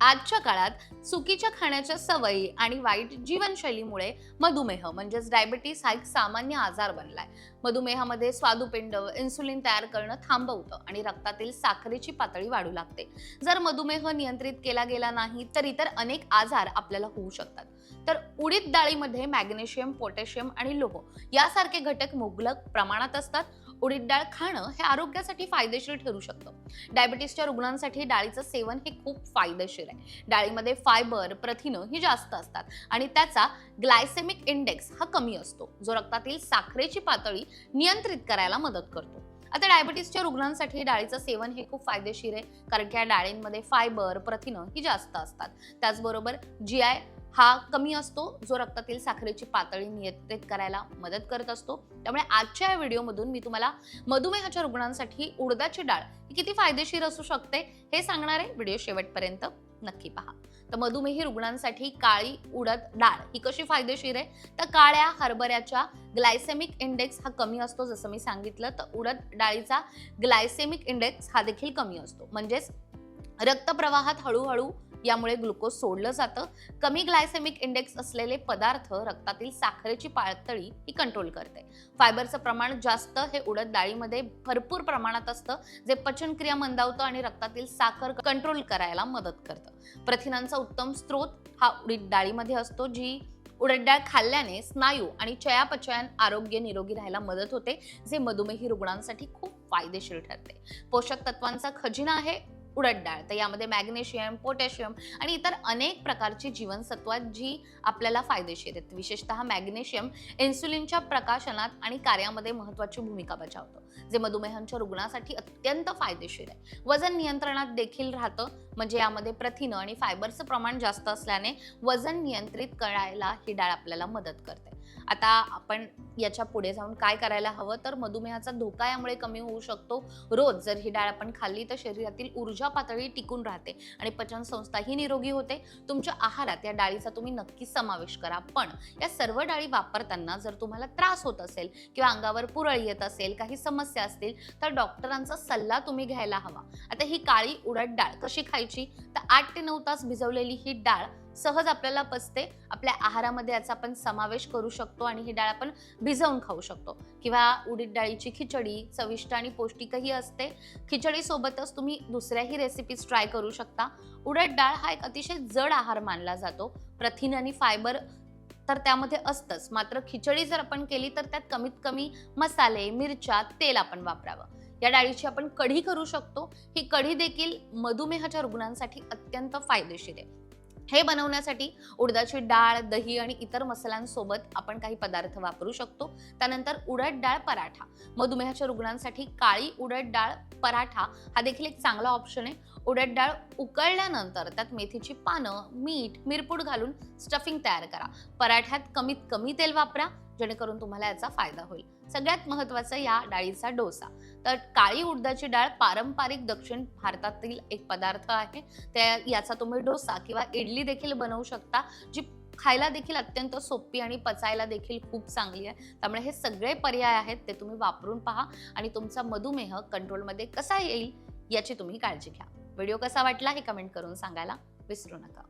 आजच्या काळात चुकीच्या खाण्याच्या सवयी आणि वाईट जीवनशैलीमुळे मधुमेह म्हणजेच डायबिटीस हा एक सामान्य आजार बनलाय. मधुमेहामध्ये स्वादुपिंड इन्सुलिन तयार करणं थांबवतं आणि रक्तातील साखरेची पातळी वाढू लागते. जर मधुमेह नियंत्रित केला गेला नाही तर इतर अनेक आजार आपल्याला होऊ शकतात. तर उडीद डाळीमध्ये मॅग्नेशियम पोटॅशियम आणि लोह यासारखे घटक मुबलक प्रमाणात असतात. उडीद डाळ खाणं हे आरोग्यासाठी फायदेशीर ठरू शकतं. डायबिटीसच्या रुग्णांसाठी डाळीचं सेवन हे खूप फायदेशीर आहे. डाळीमध्ये फायबर प्रथिनं ही जास्त असतात आणि त्याचा ग्लायसेमिक इंडेक्स हा कमी असतो. जो रक्तातील साखरेची पातळी नियंत्रित करायला मदत करतो. आता डायबिटीसच्या रुग्णांसाठी डाळीचं सेवन हे खूप फायदेशीर आहे. कारण की या डाळींमध्ये फायबर प्रथिनं ही जास्त असतात. त्याचबरोबर जी आय हा कमी असतो जो रक्तातील साखरेची पातळी नियंत्रित करायला मदत करत असतो. त्यामुळे आजच्या या व्हिडिओमधून मी तुम्हाला मधुमेहाच्या रुग्णांसाठी उडदाची डाळ ही किती फायदेशीर असू शकते हे सांगणार आहे व्हिडिओ शेवटपर्यंत नक्की पहा. तर मधुमेही रुग्णांसाठी काळी उडद डाळ ही कशी फायदेशीर आहे? तर काळ्या हरभऱ्याच्या ग्लायसेमिक इंडेक्स हा कमी असतो जसं मी सांगितलं तर उडद डाळीचा ग्लायसेमिक इंडेक्स हा देखील कमी असतो. म्हणजेच रक्तप्रवाहात हळूहळू यामुळे ग्लुकोज सोडलं जातं. कमी ग्लायसेमिक इंडेक्स असलेले पदार्थ रक्तातील साखरेची पातळी ही कंट्रोल करते. फायबरचं प्रमाण जास्त हे उडद डाळीमध्ये भरपूर प्रमाणात असतं जे पचनक्रिया मंदावतं आणि रक्तातील साखर कंट्रोल करायला मदत करतं. प्रथिनांचा उत्तम स्रोत हा उडीद डाळीमध्ये असतो जी उडद डाळ खाल्ल्याने स्नायू आणि चयापचयन आरोग्य निरोगी राहायला मदत होते जे मधुमेही रुग्णांसाठी खूप फायदेशीर ठरते. पोषक तत्वांचा खजिना आहे उडद डाळ. तर यामध्ये मॅग्नेशियम पोटॅशियम आणि इतर अनेक प्रकारची जीवनसत्व आहेत जी आपल्याला फायदेशीर आहेत. विशेषतः मॅग्नेशियम इन्सुलिनच्या प्रकाशनात आणि कार्यामध्ये महत्त्वाची भूमिका बजावतं जे मधुमेहांच्या रुग्णासाठी अत्यंत फायदेशीर आहे. वजन नियंत्रणात देखील राहतं म्हणजे यामध्ये प्रथिनं आणि फायबरचं प्रमाण जास्त असल्याने वजन नियंत्रित करायला ही डाळ आपल्याला मदत करते. आता आपण याच्यापुढे जाऊन काय करायला हवं? तर मधुमेहाचा धोका यामुळे कमी होऊ शकतो. रोज जर ही डाळ आपण खाल्ली तर शरीरातील ऊर्जा पातळी टिकून राहते आणि पचन संस्था ही निरोगी होते. तुमच्या आहारात या डाळीचा तुम्ही नक्कीच समावेश करा. पण या सर्व डाळी वापरताना जर तुम्हाला त्रास होत असेल किंवा अंगावर पुरळ येत असेल काही समस्या असतील तर डॉक्टरांचा सल्ला तुम्ही घ्यायला हवा. आता ही काळी उडद डाळ कशी खायची? तर आठ ते नऊ तास भिजवलेली ही डाळ सहज आपल्याला पचते. आपल्या आहारामध्ये याचा आपण समावेश करू शकतो आणि ही डाळ आपण भिजवून खाऊ शकतो. किंवा उडीद डाळीची खिचडी चविष्ट आणि पौष्टिकही असते. खिचडी सोबतच तुम्ही दुसऱ्याही रेसिपीज ट्राय करू शकता. उडद डाळ हा एक अतिशय जड आहार मानला जातो. प्रथिन आणि फायबर तर त्यामध्ये असतंच. मात्र खिचडी जर आपण केली तर त्यात कमीत कमी मसाले मिरच्या तेल आपण वापरावं. या डाळीची आपण कढी करू शकतो. ही कढी देखील मधुमेहाच्या रुग्णांसाठी अत्यंत फायदेशीर आहे. हे बनवण्यासाठी उडदाची डाळ दही आणि इतर मसाल्यांसोबत आपण काही पदार्थ वापरू शकतो. त्यानंतर उडद डाळ पराठा. मधुमेहाच्या रुग्णांसाठी काळी उडद डाळ पराठा हा देखील एक चांगला ऑप्शन आहे. उडद डाळ उकळल्यानंतर त्यात मेथीची पानं मीठ मिरपूड घालून स्टफिंग तयार करा. पराठ्यात कमीत कमी तेल वापरा. जेणेकरून तुम्हाला याचा फायदा होईल. सगळ्यात महत्त्वाचं या डाळीचा डोसा. तर काळी उडदाची डाळ पारंपरिक दक्षिण भारतातील एक पदार्थ आहे. त्या याचा तुम्ही डोसा किंवा इडली देखील बनवू शकता जी खायला देखील अत्यंत सोपी आणि पचायला देखील खूप चांगली आहे. त्यामुळे हे सगळे पर्याय आहेत ते तुम्ही वापरून पहा आणि तुमचा मधुमेह कंट्रोलमध्ये कसा येईल याची तुम्ही काळजी घ्या. व्हिडिओ कसा वाटला हे कमेंट करून सांगायला विसरू नका.